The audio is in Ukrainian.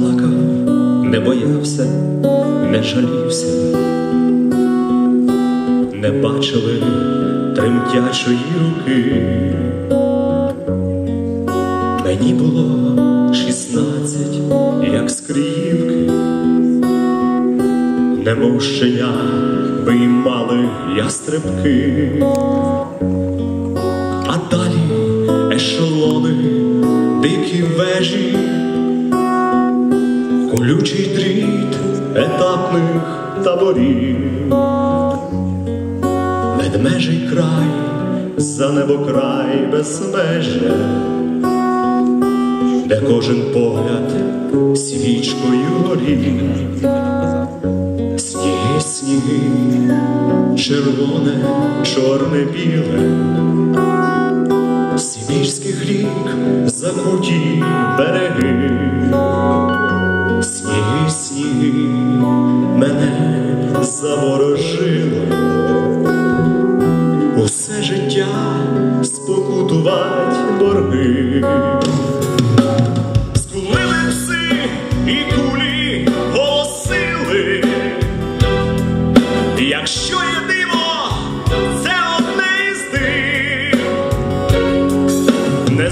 плакав, не боявся, не жалівся, не бачили тремтячої руки. Мені було шістнадцять, як скрівки, немов щеня виймали ястребки, а далі ешелони, дикі вежі, колючий дріт етапних таборів, ведмежий край, за небокрай безмежжя де кожен погляд свічкою горів, сніги, сніги, червоне, чорне, біле, Сибірських рік закруті береги, заворожила, усе життя спокутувати борги. Якщо є диво, це одне із тих. Не